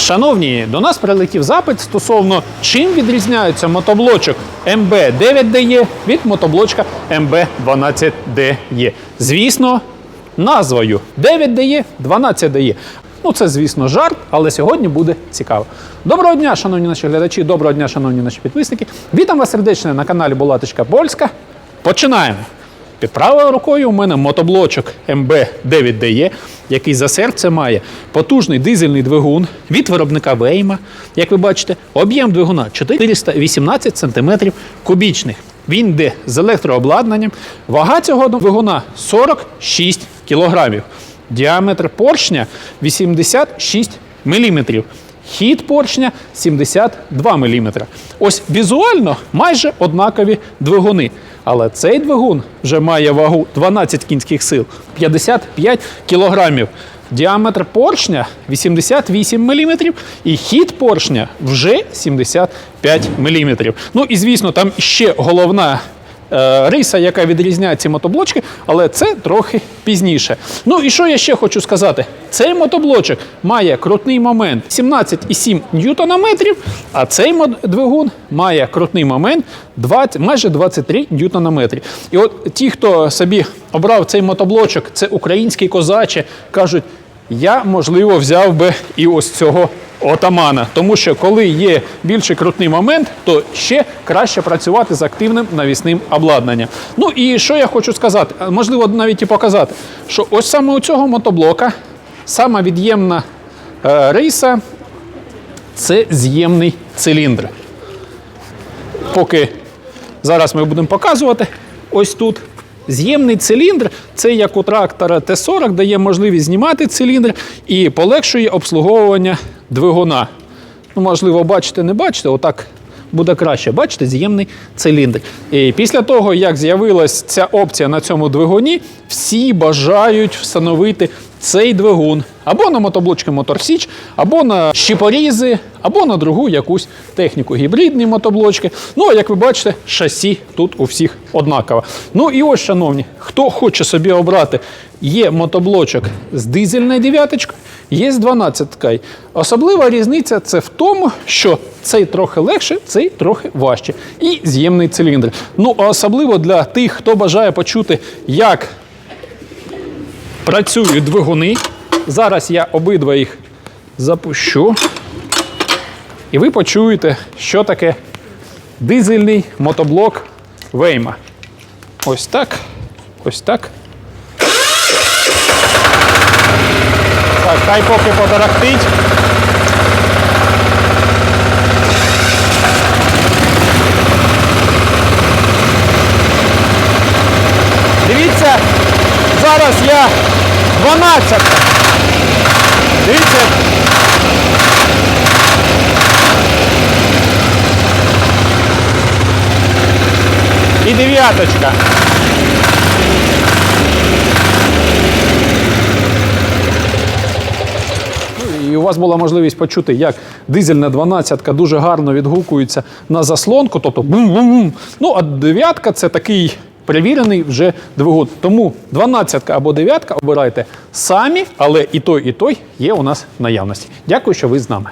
Шановні, до нас прилетів запит стосовно чим відрізняється мотоблочок МБ9DE від мотоблочка МБ12DE. Звісно, назвою 9DE, 12DE. Ну, це, звісно, жарт, але сьогодні буде цікаво. Доброго дня, шановні наші глядачі, доброго дня, шановні наші підписники. Вітам вас сердечно на каналі Булаточка Польська. Починаємо. Під правою рукою у мене мотоблочок MB9DE, який за серце має потужний дизельний двигун від виробника Вейма. Як ви бачите, об'єм двигуна 418 см кубічних. Він йде з електрообладнанням. Вага цього двигуна 46 кг. Діаметр поршня 86 мм. Хід поршня 72 мм. Ось візуально майже однакові двигуни. Але цей двигун вже має вагу 12 кінських сил, 55 кілограмів. Діаметр поршня 88 мм і хід поршня вже 75 мм. Ну і звісно, там ще головна риса, яка відрізняє ці мотоблочки, але це трохи пізніше. Ну і що я ще хочу сказати? Цей мотоблочок має крутний момент 17,7 ньютонометрів, а цей двигун має крутний момент 20, майже 23 ньютонометрів. І от ті, хто собі обрав цей мотоблочок, це українські козачі, кажуть, я, можливо, взяв би і ось цього отамана. Тому що коли є більший крутний момент, то ще краще працювати з активним навісним обладнанням. Ну і що я хочу сказати, можливо, навіть і показати, що ось саме у цього мотоблока сама від'ємна е, риса це з'ємний циліндр. Поки зараз ми будемо показувати, ось тут з'ємний циліндр, це як у трактора Т-40, дає можливість знімати циліндр і полегшує обслуговування двигуна. Ну, можливо, бачите, не бачите, отак буде краще. Бачите, з'ємний циліндр. І після того, як з'явилася ця опція на цьому двигуні, всі бажають встановити цей двигун або на мотоблочки Моторсіч, або на щепорізи, або на другу якусь техніку. Гібридні мотоблочки. Ну, а як ви бачите, шасі тут у всіх однаково. Ну і ось, шановні, хто хоче собі обрати, є мотоблочок з дизельною дев'яточкою, є з 12 Особлива різниця це в тому, що цей трохи легше, цей трохи важче. І з'ємний циліндр. Ну, а особливо для тих, хто бажає почути, як працюють двигуни. Зараз я обидва їх запущу. І ви почуєте, що таке дизельний мотоблок Вейма. Ось так. Ось так. Так, хай поки подорохтить. Дивіться, зараз я 12. Дивіться. І дев'яточка. І у вас була можливість почути, як дизельна 12 дуже гарно відгукується на заслонку, тобто бум-бум-бум. Ну, а дев'ятка це такий перевірений вже двигун. Тому 12 або 9 обирайте самі, але і той, і той є у нас в наявності. Дякую, що ви з нами.